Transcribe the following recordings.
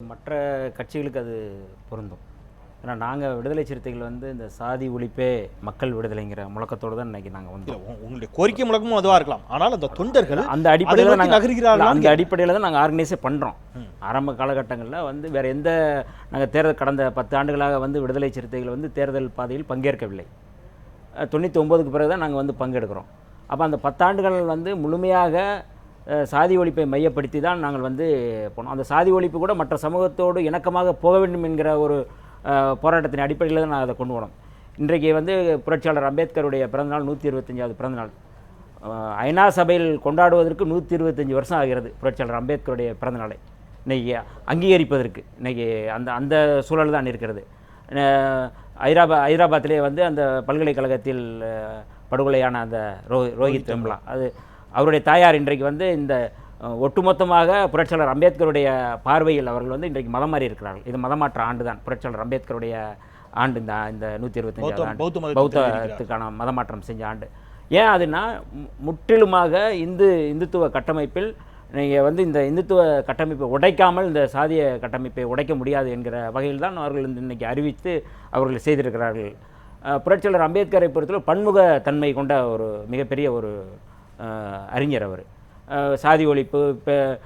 மற்ற கட்சிகளுக்கு அது பொருந்தும். ஏன்னா நாங்கள் விடுதலை சிறுத்தைகள் வந்து இந்த சாதி ஒழிப்பே மக்கள் விடுதலைங்கிற முழக்கத்தோடு தான் இன்னைக்கு நாங்கள் உங்க- உங்களுடைய கோரிக்கை முழக்கமும் அதுவா இருக்கலாம். ஆனால் அந்த தொண்டர்கள் அந்த அடிப்படையில் நாங்கள் நகர்கிறார்களா? அந்த அடிப்படையில் தான் நாங்கள் ஆர்கனைஸே பண்ணுறோம் ஆரம்ப காலகட்டங்களில் வந்து வேறு எந்த நாங்கள் தேர்தல் கடந்த பத்து ஆண்டுகளாக வந்து விடுதலை சிறுத்தைகள் வந்து தேர்தல் பாதையில் பங்கேற்கவில்லை. தொண்ணூற்றி ஒம்போதுக்கு பிறகு தான் நாங்கள் வந்து பங்கெடுக்கிறோம். அப்போ அந்த பத்தாண்டுகள் வந்து முழுமையாக சாதி ஒழிப்பை மையப்படுத்தி தான் நாங்கள் வந்து போனோம். அந்த சாதி ஒழிப்பு கூட மற்ற சமூகத்தோடு இணக்கமாக போக வேண்டும் என்கிற ஒரு போராட்டத்தின் அடிப்படையில் தான் நான் அதை கொண்டு போனோம் இன்றைக்கு வந்து புரட்சியாளர் அம்பேத்கருடைய பிறந்தநாள் நூற்றி இருபத்தஞ்சாவது பிறந்தநாள். ஐநா சபையில் கொண்டாடுவதற்கு நூற்றி இருபத்தஞ்சி வருஷம் ஆகிறது புரட்சியாளர் அம்பேத்கருடைய பிறந்தநாளை. இன்னைக்கு அங்கீகரிப்பதற்கு இன்னைக்கு அந்த அந்த சூழல் தான் இருக்கிறது. ஹைதராபா ஹைதராபாத்திலே வந்து அந்த பல்கலைக்கழகத்தில் படுகொலையான அந்த ரோ ரோஹித் வெம்லா அது அவருடைய தாயார் இன்றைக்கு வந்து இந்த ஒட்டுமொத்தமாக புரட்சியாளர் அம்பேத்கருடைய பார்வையில் அவர்கள் வந்து இன்றைக்கு மதம் மாறி இருக்கிறார்கள். இது மதமாற்ற ஆண்டு தான் புரட்சியாளர் அம்பேத்கருடைய ஆண்டு இந்த இந்த நூற்றி இருபத்தஞ்சாவது பௌத்தம், ஆண்டு பௌத்தத்துக்கான மதமாற்றம் செஞ்ச ஆண்டு. ஏன் அதுனா முற்றிலுமாக இந்து இந்துத்துவ கட்டமைப்பில் நீங்கள் வந்து இந்த இந்துத்துவ கட்டமைப்பை உடைக்காமல் இந்த சாதிய கட்டமைப்பை உடைக்க முடியாது என்கிற வகையில் தான் அவர்கள் இந்த இன்னைக்கு அறிவித்து அவர்கள் செய்திருக்கிறார்கள். புரட்சியாளர் அம்பேத்கரை பொறுத்தவரை பன்முக தன்மை கொண்ட ஒரு மிகப்பெரிய ஒரு அறிஞர் அவர். சாதி ஒழிப்பு பெ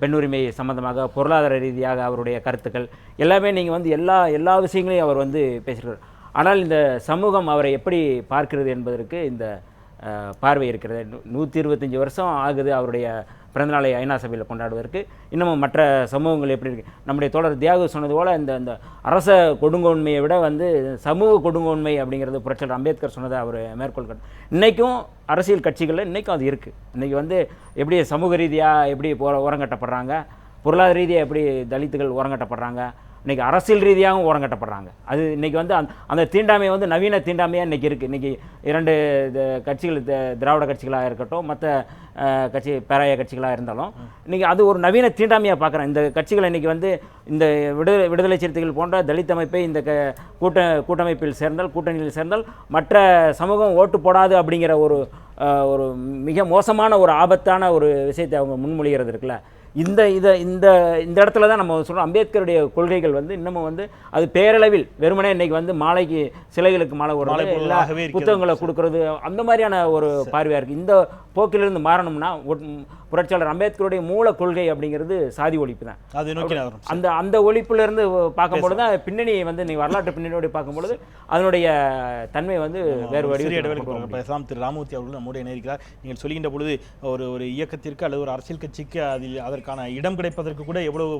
பெண்ணுரிமை சம்பந்தமாக பொருளாதார ரீதியாக அவருடைய கருத்துக்கள் எல்லாமே நீங்கள் வந்து எல்லா எல்லா விஷயங்களையும் அவர் வந்து பேசுகிறார் ஆனால் இந்த சமூகம் அவரை எப்படி பார்க்கிறது என்பதற்கு இந்த பார்வை இருக்கிறது. நூ- நூற்றி இருபத்தஞ்சி வருஷம் ஆகுது அவருடைய பிறந்தநாளை ஐநா சபையில் கொண்டாடுவதற்கு இன்னமும் மற்ற சமூகங்கள் எப்படி இருக்கு? நம்முடைய தோழர் தியாகு சொன்னது போல் இந்த இந்த அரச கொடுங்கோன்மையை விட வந்து சமூக கொடுங்கோன்மை அப்படிங்கிறது புரட்சியர் அம்பேத்கர் சொன்னதை அவர் மேற்கோள் இன்றைக்கும் அரசியல் கட்சிகளில் இன்றைக்கும் அது இருக்குது இன்றைக்கி வந்து எப்படி சமூக ரீதியாக எப்படி போற பொருளாதார ரீதியாக எப்படி தலித்துகள் ஓரங்கட்டப்படுறாங்க? இன்றைக்கி அரசியல் ரீதியாகவும் ஓரங்கட்டப்படுறாங்க. அது இன்றைக்கி வந்து அந்த அந்த தீண்டாமை வந்து நவீன தீண்டாமையாக இன்றைக்கி இருக்குது இன்றைக்கி இரண்டு கட்சிகள் த- திராவிட கட்சிகளாக இருக்கட்டும் மற்ற கட்சி பேராய கட்சிகளாக இருந்தாலும் இன்றைக்கி அது ஒரு நவீன தீண்டாமையாக பார்க்குறேன் இந்த கட்சிகள் இன்றைக்கி வந்து இந்த விடுதலை விடுதலை சிறுத்தைகள் போன்ற தலித் அமைப்பை இந்த க கூட்ட கூட்டமைப்பில் சேர்ந்தால் கூட்டணியில் சேர்ந்தால் மற்ற சமூகம் ஓட்டு போடாது அப்படிங்கிற ஒரு ஒரு மிக மோசமான ஒரு ஆபத்தான ஒரு விஷயத்தை அவங்க முன்மொழிகிறது இருக்குல்ல. இந்த இதை இந்த இந்த இடத்துல தான் நம்ம சொல்கிறோம் அம்பேத்கருடைய கொள்கைகள் வந்து இன்னமும் வந்து அது பேரளவில் வெறுமனே இன்னைக்கு வந்து மாலைக்கு சிலைகளுக்கு மாலை எல்லா இருக்கிறது. புத்தகங்களை கொடுக்கறது அந்த மாதிரியான ஒரு பார்வையாக இருக்குது இந்த போக்கிலிருந்து மாறணும்னா ஒட்- புரட்சியாளர் அம்பேத்கருடைய மூல கொள்கை அப்படிங்கிறது சாதி ஒழிப்பு தான் அதை நோக்கி அந்த அந்த ஒழிப்புலேருந்து பார்க்கும்பொழுது தான் பின்னணி வந்து நீ வரலாற்று பின்னணியோடு பார்க்கும்பொழுது அதனுடைய தன்மை வந்து வேறு வடிவில். பேசலாம். திரு ராமூர்த்தி அவர்கள் நம்முடைய நேரிக்கிறார் நீங்கள் சொல்கின்ற பொழுது ஒரு ஒரு இயக்கத்திற்கு அல்லது ஒரு அரசியல் கட்சிக்கு அதில் அதற்கான இடம் கிடைப்பதற்கு கூட எவ்வளவு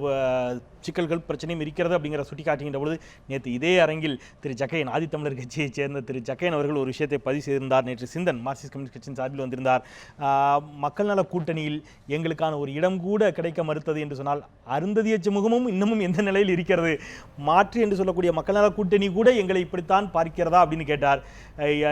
சிக்கல்கள் பிரச்சனையும் இருக்கிறது அப்படிங்கிற சுட்டி காட்டுகின்ற பொழுது நேற்று இதே அரங்கில் திரு ஜக்கையன் ஆதித்தமிழர் கட்சியைச் சேர்ந்த திரு ஜக்கையன் அவர்கள் ஒரு விஷயத்தை பதிவு செய்திருந்தார். நேற்று சிந்தன் மார்க்சிஸ்ட் கம்யூனிஸ்ட் கட்சியின் சார்பில் வந்திருந்தார். மக்கள் நல கூட்டணியில் எங்களுக்கான ஒரு இடம் கூட கிடைக்க மறுத்தது என்று சொன்னால் அருந்ததிய சமூகமும் இன்னமும் எந்த நிலையில் இருக்கிறது? மாற்று என்று சொல்லக்கூடிய மக்கள் நல கூட்டணி கூட எங்களை இப்படித்தான் பார்க்கிறதா அப்படின்னு கேட்டார்.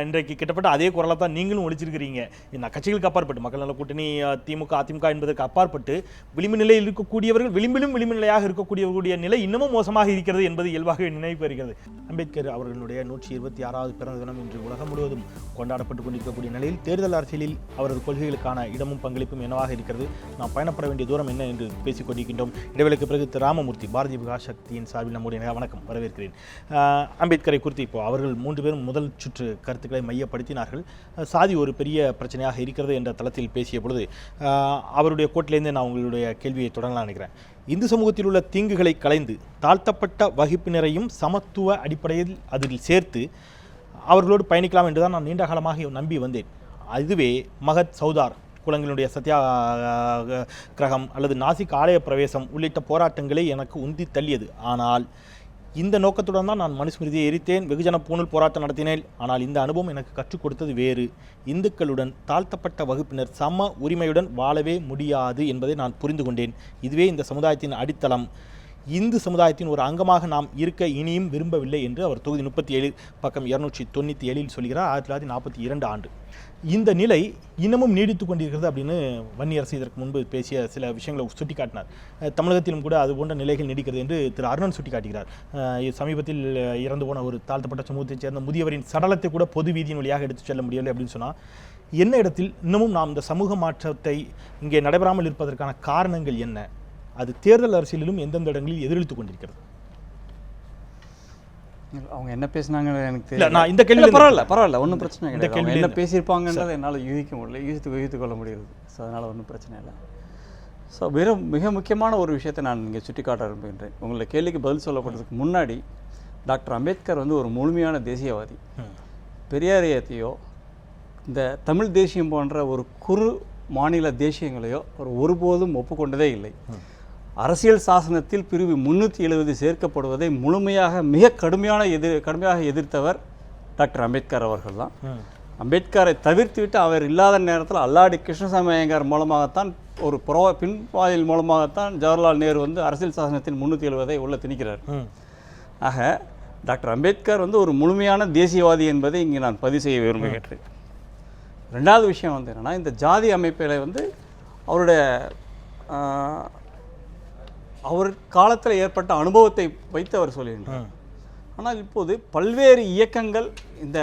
இன்றைக்கு கிட்டத்தட்ட அதே குரலை தான் நீங்களும் ஒழிச்சிருக்கிறீங்க. இந்த கட்சிகளுக்கு அப்பாற்பட்டு மக்கள் நல கூட்டணி திமுக அதிமுக என்பதற்கு அப்பாற்பட்டு விளிம்பு நிலையில் இருக்கக்கூடியவர்கள் விளிம்பிலும் விளிம்பு நிலையாக இருக்கக்கூடியவர்களுடைய நிலை இன்னமும் மோசமாக இருக்கிறது என்பது இயல்பாக நினைவு வருகிறது அம்பேத்கர் அவர்களுடைய நூற்றி இருபத்தி ஆறாவது பிறந்த தினம் இன்று உலகம் முழுவதும் கொண்டாடப்பட்டு கொண்டிருக்கக்கூடிய நிலையில் தேர்தல் அரசியலில் அவரது கொள்கைகளுக்கான இடமும் பங்களிப்பும் என்னவாக இருக்கிறது? நாம் பயணப்பட வேண்டிய தூரம் என்ன என்று பேசிக் கொண்டிருக்கின்றோம் இடைவெளிக்கு பிறகு திரு ராமமூர்த்தி பாரதிய விகாஸ் சக்தியின் சார்பில் நம்முடைய வணக்கம். வரவேற்கிறேன். அம்பேத்கரை குறித்து இப்போ அவர்கள் மூன்று பேரும் முதல் சுற்று கருத்துக்களை மையப்படுத்தினார்கள். சாதி ஒரு பெரிய பிரச்சனையாக இருக்கிறது என்ற தளத்தில் பேசிய பொழுது அவருடைய கோட்டிலேருந்து நான் உங்களுடைய கேள்வியை தொடங்கலாம் நினைக்கிறேன். இந்து சமூகத்தில் உள்ள தீங்குகளை களைந்து தாழ்த்தப்பட்ட வகுப்பினரையும் சமத்துவ அடிப்படையில் அதில் சேர்த்து அவர்களோடு பயணிக்கலாம் என்றுதான் நான் நீண்ட காலமாக நம்பி வந்தேன். அதுவே மகத் சௌதார் குளங்களுடைய சத்தியாகிரகம் கிரகம் அல்லது நாசிக் ஆலய பிரவேசம் உள்ளிட்ட போராட்டங்களை எனக்கு உந்தி தள்ளியது. ஆனால் இந்த நோக்கத்துடன் தான் நான் மனுஸ்மிருதியை எரித்தேன் வெகுஜன பூணல் போராட்டம் நடத்தினேன். ஆனால் இந்த அனுபவம் எனக்கு கற்றுக் கொடுத்தது வேறு. இந்துக்களுடன் தாழ்த்தப்பட்ட வகுப்பினர் சம உரிமையுடன் வாழவே முடியாது என்பதை நான் புரிந்து கொண்டேன் இதுவே இந்த சமுதாயத்தின் அடித்தளம். இந்து சமுதாயத்தின் ஒரு அங்கமாக நாம் இருக்க இனியும் விரும்பவில்லை என்று அவர் தொகுதி முப்பத்தி ஏழு பக்கம் இருநூற்றி தொண்ணூற்றி ஏழில் சொல்கிறார் ஆயிரத்தி தொள்ளாயிரத்தி நாற்பத்தி இரண்டு ஆண்டு. இந்த நிலை இன்னமும் நீடித்து கொண்டிருக்கிறது அப்படின்னு வன்னியரசு இதற்கு முன்பு பேசிய சில விஷயங்களை சுட்டிக்காட்டினார். தமிழகத்திலும் கூட அது போன்ற நிலைகள் நீடிக்கிறது என்று திரு அருணன் சுட்டிக்காட்டுகிறார். சமீபத்தில் இறந்து போன ஒரு தாழ்த்தப்பட்ட சமூகத்தைச் சேர்ந்த முதியவரின் சடலத்தை கூட பொது வீதியின் வழியாக எடுத்துச் செல்ல முடியவில்லை அப்படின்னு சொன்னால் என்ன இடத்தில் இன்னமும் நாம் இந்த சமூக மாற்றத்தை இங்கே நடைபெறாமல் இருப்பதற்கான காரணங்கள் என்ன? அது தேர்தல் அரசியலிலும் எந்தெந்த இடங்களில் எதிரொலித்துக் கொண்டிருக்கிறது? அவங்க என்ன பேசுனாங்கன்னு எனக்கு தெரியல நான் இந்த கேள்வி பரவாயில்ல பரவாயில்ல ஒன்றும் பிரச்சனை கிடையாது. அவங்க என்ன பேசியிருப்பாங்கன்றதை என்னால் யூகிக்க முடியல யூகித்து யூகித்து கொள்ள முடியுது. ஸோ அதனால் ஒன்றும் பிரச்சனை இல்லை. ஸோ மிக மிக முக்கியமான ஒரு விஷயத்தை நான் இங்கே சுட்டிக்காட்ட விரும்புகின்றேன். உங்களை கேள்விக்கு பதில் சொல்லப்படுறதுக்கு முன்னாடி டாக்டர் அம்பேத்கர் வந்து ஒரு முழுமையான தேசியவாதி. பெரியாரியத்தையோ இந்த தமிழ் தேசியம் போன்ற ஒரு குறு மாநில தேசியங்களையோ அவர் ஒருபோதும் ஒப்புக்கொண்டதே இல்லை. அரசியல் சாசனத்தில் பிரிவு முன்னூற்றி எழுபது சேர்க்கப்படுவதை முழுமையாக மிக கடுமையான எதிர் கடுமையாக எதிர்த்தவர் டாக்டர் அம்பேத்கர் அவர்கள் தான். அம்பேத்கரை தவிர்த்துவிட்டு அவர் இல்லாத நேரத்தில் அல்லாடி கிருஷ்ணசாமி ஐயங்கார் மூலமாகத்தான் ஒரு புற பின்வாயில் மூலமாகத்தான் ஜவஹர்லால் நேரு வந்து அரசியல் சாசனத்தில் முன்னூற்றி எழுபதை உள்ள திணிக்கிறார். ஆக டாக்டர் அம்பேத்கர் வந்து ஒரு முழுமையான தேசியவாதி என்பதை இங்கே நான் பதிவு செய்ய விரும்புகின்றேன் ரெண்டாவது விஷயம் வந்து என்னென்னா இந்த ஜாதி அமைப்பில் வந்து அவருடைய அவர் காலத்தில் ஏற்பட்ட அனுபவத்தை வைத்து அவர் சொல்லுகின்றார். ஆனால் இப்போது பல்வேறு இயக்கங்கள் இந்த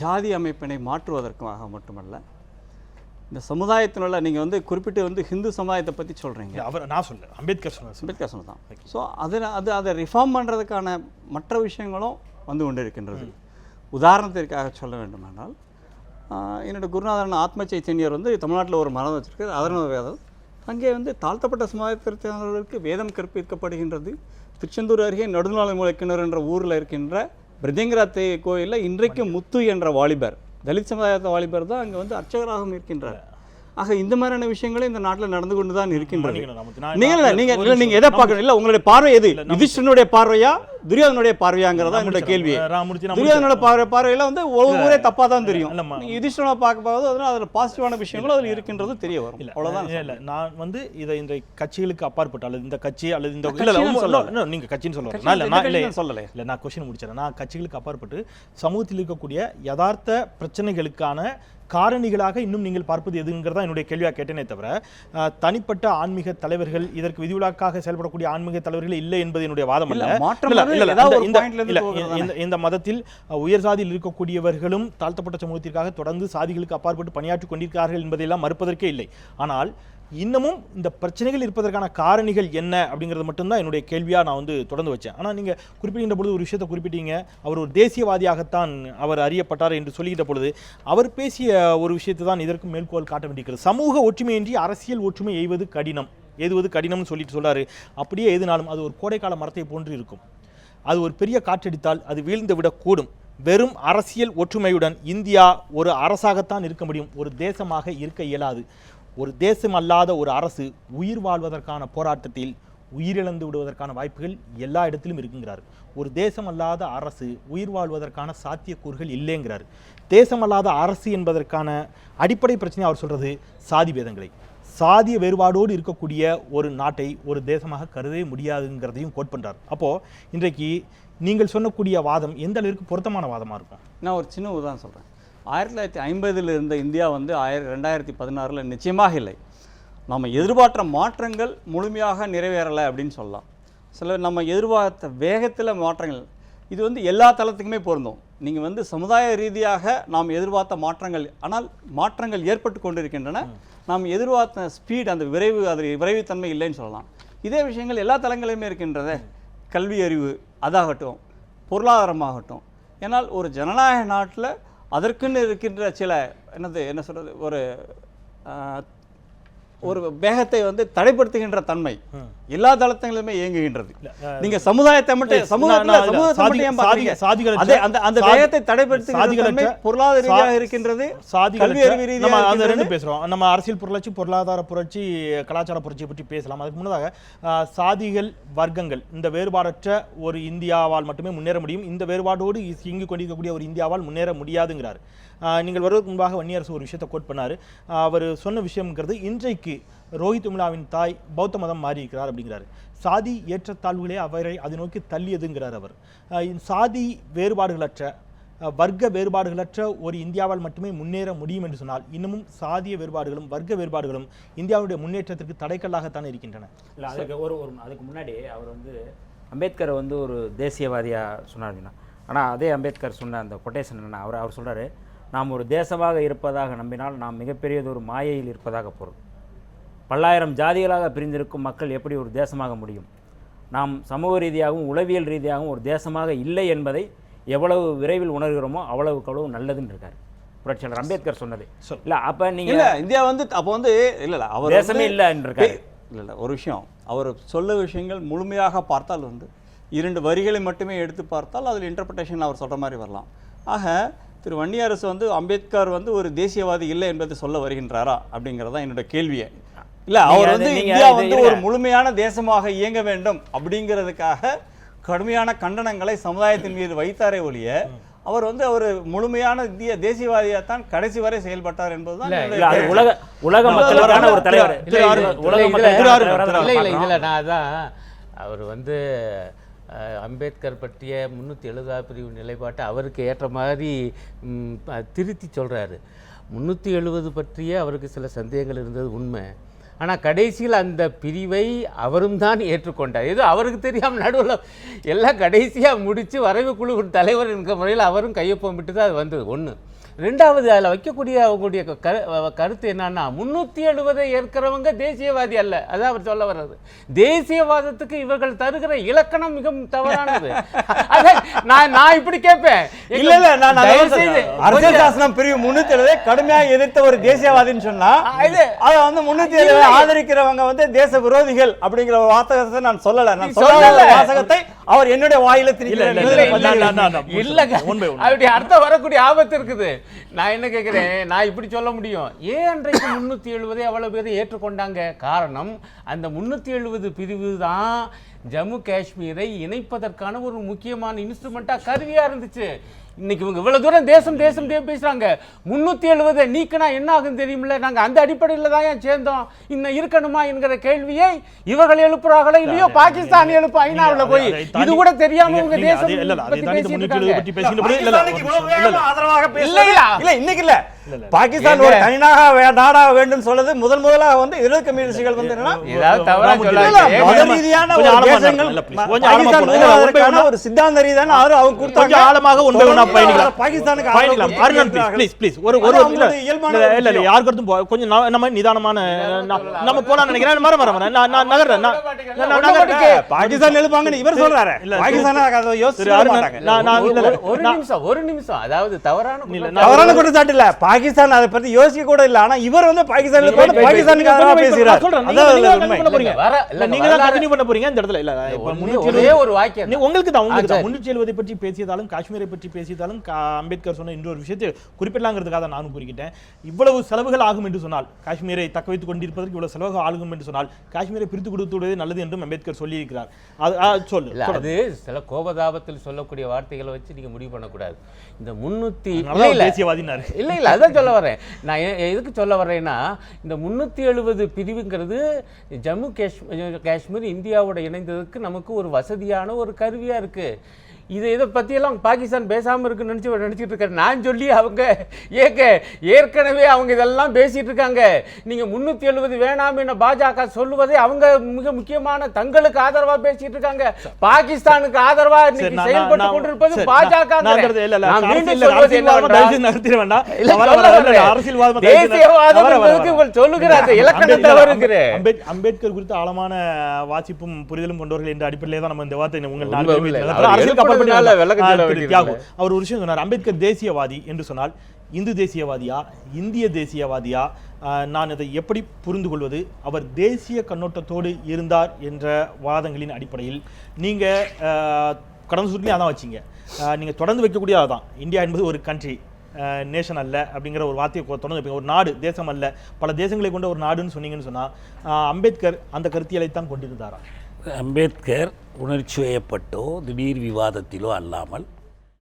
ஜாதி அமைப்பினை மாற்றுவதற்காக மட்டுமல்ல இந்த சமுதாயத்தினுள்ள நீங்கள் வந்து குறிப்பிட்டு வந்து ஹிந்து சமுதாயத்தை பற்றி சொல்கிறீங்க அவர் நான் சொல்ல அம்பேத்கர் சொன்னார் அம்பேத்கர் சொன்னதான் ஸோ அது அது அதை ரிஃபார்ம் பண்ணுறதுக்கான மற்ற விஷயங்களும் வந்து கொண்டு இருக்கின்றது உதாரணத்திற்காக சொல்ல வேண்டுமானால் ஆஹ், என்னோட குருநாதரன் ஆத்ம சைத்தன்யர் வந்து தமிழ்நாட்டில் ஒரு மரம் வச்சிருக்கார். வேதம் அங்கே வந்து தாழ்த்தப்பட்ட சமுதாயத்திற்கு வேதம் கற்பிக்கப்படுகின்றது. திருச்செந்தூர் அருகே நடுநாளை முளைக்கிணர் என்ற ஊரில் இருக்கின்ற பிரதிங்கராத்தை கோயிலில் இன்றைக்கு முத்து என்ற வாலிபர் தலித் சமுதாயத்த வாலிபர் தான் அங்கே வந்து அர்ச்சகராகவும் இருக்கின்றார். ஆக இந்த மாதிரியான விஷயங்களும் இந்த நாட்டில் நடந்து கொண்டு தான் இருக்கின்றது. மன்னிக்கணும் ராமூர்த்தி. நான் நீங்க இல்ல நான் நீங்க ஒரு இல்ல நீங்க நிமிஷம். எதை பார்க்கணும் இல்ல உங்களுடைய பார்வை எது? யுதிஷ்டனுடைய பார்வையா துரியோதனுடைய பார்வையாங்கிறதா என்னோட கேள்வி. துரியோதனோட பார்வை பார்வையில வந்து ஒவ்வொரு ஊரே தப்பா தான் தெரியும். யுதிஷ்டனை பார்க்க போது அதனால அதுல பாசிட்டிவான விஷயங்களும் அதுல இருக்கின்றது தெரிய வரும். இல்ல அவ்வளவுதான் இல்ல, நான் வந்து இதை இந்த கட்சிகளுக்கு அப்பாற்பட்டு அல்லது இந்த கட்சி அல்லது இந்த இல்ல இல்ல கட்சின்னு உண்மை- சொல்லல. இல்ல, நீங்க கட்சின்னு சொல்ல கட்சி நான் இல்ல நான் இல்ல சொல்லலையே. இல்ல நான் கொஸ்டின் முடிச்சிடறேன் நான் கட்சிகளுக்கு அப்பாற்பட்டு சமூகத்தில் இருக்கக்கூடிய யதார்த்த பிரச்சனைகளுக்கான காரணிகளாக இன்னும் நீங்கள் பார்ப்பது எதுங்கிறதா என்னுடைய கேள்வியாக கேட்டேனே தவிர தனிப்பட்ட ஆன்மீக தலைவர்கள் இதற்கு விதிவிலக்காக செயல்படக்கூடிய ஆன்மீக தலைவர்கள் இல்லை என்பது என்னுடைய வாதம் இல்ல, அல்ல. இந்த- மதத்தில் உயர் சாதியில் இருக்கக்கூடியவர்களும் தாழ்த்தப்பட்ட சமூகத்திற்காக தொடர்ந்து சாதிகளுக்கு அப்பாற்பட்டு பணியாற்றி கொண்டிருக்கிறார்கள் என்பதையெல்லாம் மறுப்பதற்கே இல்லை. ஆனால் இன்னமும் இந்த பிரச்சனைகள் இருப்பதற்கான காரணிகள் என்ன அப்படிங்கிறது மட்டும்தான் என்னுடைய கேள்வியாக நான் வந்து தொடர்ந்து வச்சேன். ஆனால் நீங்கள் குறிப்பிடுகின்ற பொழுது ஒரு விஷயத்தை குறிப்பிட்டீங்க. அவர் ஒரு தேசியவாதியாகத்தான் அவர் அறியப்பட்டார் என்று சொல்லுகின்ற பொழுது அவர் பேசிய ஒரு விஷயத்தை தான் இதற்கு மேற்கோள் காட்ட வேண்டியிருக்கிறது. சமூக ஒற்றுமையின்றி அரசியல் ஒற்றுமை எய்வது கடினம். எதுவது கடினம்னு சொல்லிட்டு சொல்றாரு அப்படியே எதுனாலும் அது ஒரு கோடைக்கால மரத்தை போன்று இருக்கும். அது ஒரு பெரிய காற்றடித்தால் அது வீழ்ந்து விடக்கூடும் வெறும் அரசியல் ஒற்றுமையுடன் இந்தியா ஒரு அரசாகத்தான் இருக்க முடியும். ஒரு தேசமாக இருக்க இயலாது. ஒரு தேசம் அல்லாத ஒரு அரசு உயிர் வாழ்வதற்கான போராட்டத்தில் உயிரிழந்து விடுவதற்கான வாய்ப்புகள் எல்லா இடத்திலும் இருக்குங்கிறார். ஒரு தேசம் அல்லாத அரசு உயிர் வாழ்வதற்கான சாத்தியக்கூறுகள் இல்லைங்கிறார். தேசம் அல்லாத அரசு என்பதற்கான அடிப்படை பிரச்சனை அவர் சொல்கிறது சாதி பேதங்களை. சாதிய வேறுபாடோடு இருக்கக்கூடிய ஒரு நாட்டை ஒரு தேசமாக கருதவே முடியாதுங்கிறதையும் கோட் பண்ணுறார் அப்போது இன்றைக்கு நீங்கள் சொன்னக்கூடிய வாதம் எந்த அளவிற்கு பொருத்தமான வாதமாக இருக்கும்? நான் ஒரு சின்ன உதாரணம் சொல்கிறேன் ஆயிரத்தி தொள்ளாயிரத்தி ஐம்பதில் இருந்த இந்தியா வந்து ஆயிர ரெண்டாயிரத்தி பதினாறில் நிச்சயமாக இல்லை. நம்ம எதிர்பார்த்த மாற்றங்கள் முழுமையாக நிறைவேறலை அப்படின்னு சொல்லலாம். சில நம்ம எதிர்பார்த்த வேகத்தில் மாற்றங்கள் இது வந்து எல்லா தளத்துக்குமே பொருந்தும். நீங்கள் வந்து சமுதாய ரீதியாக நாம் எதிர்பார்த்த மாற்றங்கள் ஆனால் மாற்றங்கள் ஏற்பட்டு கொண்டிருக்கின்றன. நாம் எதிர்பார்த்த ஸ்பீட் அந்த விரைவு அது விரைவுத்தன்மை இல்லைன்னு சொல்லலாம். இதே விஷயங்கள் எல்லா தளங்களிலுமே இருக்கின்றதே. கல்வி அறிவு அதாகட்டும் பொருளாதாரமாகட்டும். ஏன்னால் ஒரு ஜனநாயக நாட்டில் அதற்குன்னு இருக்கின்ற சில என்னது என்ன சொல்கிறது ஒரு ஒரு வேகத்தை வந்து தடைப்படுத்துகின்ற தன்மை எல்லா தளத்திலுமே இயங்குகின்றது. நீங்க சமுதாயத்தை மட்டும் சாதி- சாதி- அதே அந்த அந்த சாதி- வேகத்தை தடைப்படுத்துகின்ற தன்மை பொருளாதார ரீதியாக இருக்கின்றது. கல்வி சாதிகளற்ற அறிவு ரீதியாக அந்த. ரெண்டு பேசுறோம். நம்ம அரசியல் புரட்சி பொருளாதார புரட்சி கலாச்சார புரட்சியை பற்றி பேசலாம். அதுக்கு முன்னதாக சாதிகள் வர்க்கங்கள் இந்த வேறுபாடற்ற ஒரு இந்தியாவால் மட்டுமே முன்னேற முடியும். இந்த வேறுபாடோடு இயங்கிக் கொண்டிருக்கக்கூடிய ஒரு இந்தியாவால் முன்னேற முடியாதுங்கிறார். நீங்கள் வருவதற்கு முன்பாக வன்னியரசு ஒரு விஷயத்தை கோட் பண்ணார். அவர் சொன்ன விஷயம்ங்கிறது இன்றைக்கு ரோஹித் உமிலாவின் தாய் பௌத்த மதம் மாறி இருக்கிறார் அப்படிங்கிறாரு. சாதி ஏற்றத்தாழ்வுகளே அவரை அதை நோக்கி தள்ளியதுங்கிறார் அவர். சாதி வேறுபாடுகளற்ற வர்க்க வேறுபாடுகளற்ற ஒரு இந்தியாவால் மட்டுமே முன்னேற முடியும் என்று சொன்னால் இன்னமும் சாதிய வேறுபாடுகளும் வர்க்க வேறுபாடுகளும் இந்தியாவுடைய முன்னேற்றத்திற்கு தடைக்கல்லாகத்தான் இருக்கின்றன? இல்லை அதுக்கு ஒரு ஒரு அதுக்கு முன்னாடி அவர் வந்து அம்பேத்கரை வந்து ஒரு தேசியவாதியாக சொன்னார் ஆனால் அதே அம்பேத்கர் சொன்ன அந்த கொட்டேஷன் என்ன அவர் அவர் சொல்றாரு நாம் ஒரு தேசமாக இருப்பதாக நம்பினால் நாம் மிகப்பெரியது ஒரு மாயையில் இருப்பதாக பொருள். பல்லாயிரம் ஜாதிகளாக பிரிந்திருக்கும் மக்கள் எப்படி ஒரு தேசமாக முடியும்? நாம் சமூக ரீதியாகவும் உளவியல் ரீதியாகவும் ஒரு தேசமாக இல்லை என்பதை எவ்வளவு விரைவில் உணர்கிறோமோ அவ்வளவுக்கு அவ்வளவு நல்லதுன்னு இருக்காரு. புரட்சியாளர் அம்பேத்கர் சொன்னது. இல்ல அப்ப நீங்க இல்ல இந்தியா வந்து அப்போ வந்து இல்ல இல்ல அவர் தேசமே இல்லைன்னு இருக்காரு. இல்ல இல்ல ஒரு விஷயம். அவர் சொல்ல விஷயங்கள் முழுமையாக பார்த்தால் வந்து இரண்டு வரிகளை மட்டுமே எடுத்து பார்த்தால் அதில் இன்டர்பிரேஷன் அவர் சொல்ற மாதிரி வரலாம். ஆக திரு வன்னியரசு வந்து அம்பேத்கர் வந்து ஒரு தேசியவாதி இல்லை என்பதை சொல்ல வருகின்றாரா அப்படிங்கிறது தான் என்னோட கேள்வியே இல்ல அவர் வந்து இந்தியா வந்து. ஒரு முழுமையான தேசமாக இயங்க வேண்டும் அப்படிங்கிறதுக்காக கடுமையான கண்டனங்களை சமுதாயத்தின் மீது வைத்தாரே ஒழிய அவர் வந்து அவர் முழுமையான இந்திய தேசியவாதியாத்தான் கடைசி வரை செயல்பட்டார் என்பதுதான். உலக உலக மக்களுக்கான ஒரு தலைவர் இல்ல, இல்ல, தான். இதில் நான் அதான் அவர் வந்து அம்பேத்கர் பற்றிய முந்நூற்றி எழுபதாவது பிரிவு நிலைப்பாட்டை அவருக்கு ஏற்ற மாதிரி திருத்தி சொல்கிறாரு முந்நூற்றி எழுபது பற்றிய அவருக்கு சில சந்தேகங்கள் இருந்தது உண்மை. ஆனால் கடைசியில் அந்த பிரிவை அவரும் தான் ஏற்றுக்கொண்டார். ஏதோ அவருக்கு தெரியாமல் நடுவில் எல்லாம் கடைசியாக முடித்து வரைவு குழு தலைவர் என்கிற முறையில் அவரும் கையொப்பம் விட்டு தான் அது வந்தது. ஒன்று ரெண்டாவது அதில் வைக்கக்கூடிய அவங்களுடைய கரு கருத்து என்னன்னா முந்நூற்றி எழுபதை ஏற்கிறவங்க தேசியவாதி அல்ல. அதான் அவர் சொல்ல வர்றது. தேசியவாதத்துக்கு இவர்கள் தருகிற இலக்கணம் மிகவும் தவறானது. நான் நான் இப்படி கேட்பேன். இல்ல இல்ல நான் அரசியல் சாசனம் பிரிவு முன்னூத்தி எழுபதை கடுமையாக எதிர்த்த ஒரு தேசியவாதின்னு சொன்னா அதை வந்து முன்னூத்தி எழுபதை ஆதரிக்கிறவங்க வந்து தேச விரோதிகள் அப்படிங்கிற ஒரு வாசகத்தை நான் சொல்லல. நான் சொல்லல. வாசகத்தை அவர் என்னுடைய வாயில இல்லங்க அர்த்தம் வரக்கூடிய ஆபத்து இருக்குது. நான் என்ன கேட்குறேன் நான் இப்படி சொல்ல முடியும். ஏன் அன்றைக்கு முந்நூற்றி எழுபதை அவ்வளவு பேர் ஏற்றுக்கொண்டாங்க? காரணம் அந்த முந்நூற்றி எழுபது பிரிவு தான் ஜம்மு காஷ்மீரை இணைப்பதற்கான ஒரு முக்கியமான இன்ஸ்ட்ருமெண்ட்டாக கருவியாக இருந்துச்சு. இன்னைக்கு இவங்க இவ்வளவு தூரம் தேசம் தேசம் தே- பேசுறாங்க. முன்னூத்தி எழுபதை நீக்கினா என்ன ஆகும் தெரியுமில்ல? நாங்க அந்த அடிப்படையில் தான் ஏன் சேர்ந்தோம்? இன்னும் இருக்கணுமா என்கிற கேள்வியை இவர்கள் எழுப்புறாங்களோ இல்லையோ பாகிஸ்தான் எழுப்பு. ஐநாவுல போய். இது கூட தெரியாம நீங்க தேசம் இல்ல? இல்ல இன்னைக்கு இல்ல இல்ல, இல்ல. பாகிஸ்தான் எங்க? ஒரு தனிநாக நாடாக வேண்டும் சொல்றது முதல் முதலாக வந்து எதிர்க்க கம்யூனிஸ்டுகள் வந்து என்னன்னா ஒரு சித்தாந்த ரீதியான ஆதரவு அவங்க கொடுத்தாங்க. ஆழமாக ஒன் பை ஒன்னா தொடர்ந்து பயணிக்கலாம் பாகிஸ்தானுக்கு பயணிக்கலாம் அருணன் ப்ளீஸ். ப்ளீஸ் ப்ளீஸ் ஒரு ஒரு இயல்பான இல்ல இல்ல இல்ல விஷயம். யார் கருத்தும் போ- கொஞ்சம் நம்ம நிதானமான நம்ம போலாம் நினைக்கிறேன். மரம் மரம் நான் நகர்றேன். பாகிஸ்தான் எழுப்பாங்கன்னு இவர் சொல்றாரு. இல்ல, பாகிஸ்தான் அதை யோசிச்சு ஒரு- நிமிஷம் ஒரு நிமிஷம். அதாவது தவறான தவறான குற்றச்சாட்டு இல்ல. பாகிஸ்தான் அதை பத்தி யோசிக்க கூட இல்ல. ஆனா இவர் வந்து பாகிஸ்தான் நீங்க wait, wait, பாகிஸ்தானுக்கு பேசுகிறார் அதான் நீங்க தான் continue பண்ண போறீங்க. வர- இல்ல, இல்ல, நீங்க தான் வரலாறு- continue பண்ண போறீங்க இந்த இடத்துல. இல்ல இப்ப ஒண்ணே- முன்னூத்தி ஒரே ஒரு வாக்கியம். நீ- உங்களுக்கு தான் உங்களுக்கு தான். முன்னூற்றி எழுபதை பற்றி பேசியதாலும் காஷ்மீரை பற்றி பேசியதாலும் அம்பேத்கர் சொன்ன இன்னொரு விஷயத்தை குறிப்பிடலாங்கிறதுக்காக நானும் குறிக்கிட்டேன் இவ்வளவு செலவுகள் ஆகும் என்று சொன்னால் காஷ்மீரை தக்க வைத்துக் கொண்டிருப்பதற்கு இவ்வளவு செலவு ஆகும் என்று சொன்னால் காஷ்மீரை பிரித்து கொடுத்து விடுவதே நல்லது என்றும் அம்பேத்கர் சொல்லியிருக்கிறார். அது சொல்லு. அது சில கோபதாபத்தில் சொல்லக்கூடிய வார்த்தைகளை வச்சு நீங்க முடிவு பண்ணக்கூடாது. இந்த முன்னூத்தி இல்ல, இல்ல. தேசியவாதினாரு. இல்ல இல்ல அதான் சொல்ல வரேன் நான் எதுக்கு சொல்ல வர்றேன்னா இந்த முந்நூற்றி எழுபது பிரிவுங்கிறது ஜம்மு காஷ்மீர் காஷ்மீர் இந்தியாவோட இணைந்ததுக்கு நமக்கு ஒரு வசதியான ஒரு கருவியாக இருக்குது இது இதை பற்றியெல்லாம் பாகிஸ்தான் பேசாமல் இருக்குன்னு நினச்சி நினச்சிட்டு இருக்காரு. நான் சொல்லி அவங்க ஏக்க ஏற்கனவே அவங்க இதெல்லாம் பேசிட்டு இருக்காங்க. நீங்கள் முந்நூற்றி எழுபது வேணாம் என பாஜக சொல்லுவதை அவங்க மிக முக்கியமான தங்களுக்கு ஆதரவாக பேசிட்டு இருக்காங்க. பாகிஸ்தானுக்கு ஆதரவாக செயல்பட்டு கொண்டிருப்பது பாஜக அம்பேத்கர் குறித்து ஆழமான வாசிப்பும் புரிதலும் கொண்டவர்கள் என்ற அடிப்படையிலே தான் நம்ம இந்த வார்த்தை உங்கள் அரசியல் அவர் ஒரு விஷயம் சொன்னார் அம்பேத்கர் தேசியவாதி என்று சொன்னால் இந்து தேசியவாதியா? இந்திய தேசியவாதியா? நான் இதை எப்படி புரிந்து கொள்வது அவர் தேசிய கண்ணோட்டத்தோடு இருந்தார் என்ற வாதங்களின் அடிப்படையில். நீங்க ஆ, கடந்த சுற்றுலையும் அதான் வச்சீங்க. ஆ, நீங்க தொடர்ந்து வைக்கக்கூடிய அதான். இந்தியா என்பது ஒரு கண்ட்ரி நேஷன் அல்ல அப்படிங்கிற ஒரு வார்த்தையை தொடர்ந்து வைப்பீங்க. ஒரு நாடு தேசம் அல்ல. பல தேசங்களை கொண்ட ஒரு நாடுன்னு சொன்னீங்கன்னு சொன்னா ஆ, அம்பேத்கர் அந்த கருத்தியலை தான் கொண்டிருந்தாரா? அம்பேத்கர் உணர்ச்சி வயப்பட்டோ திடீர் விவாதத்திலோ அல்லாமல்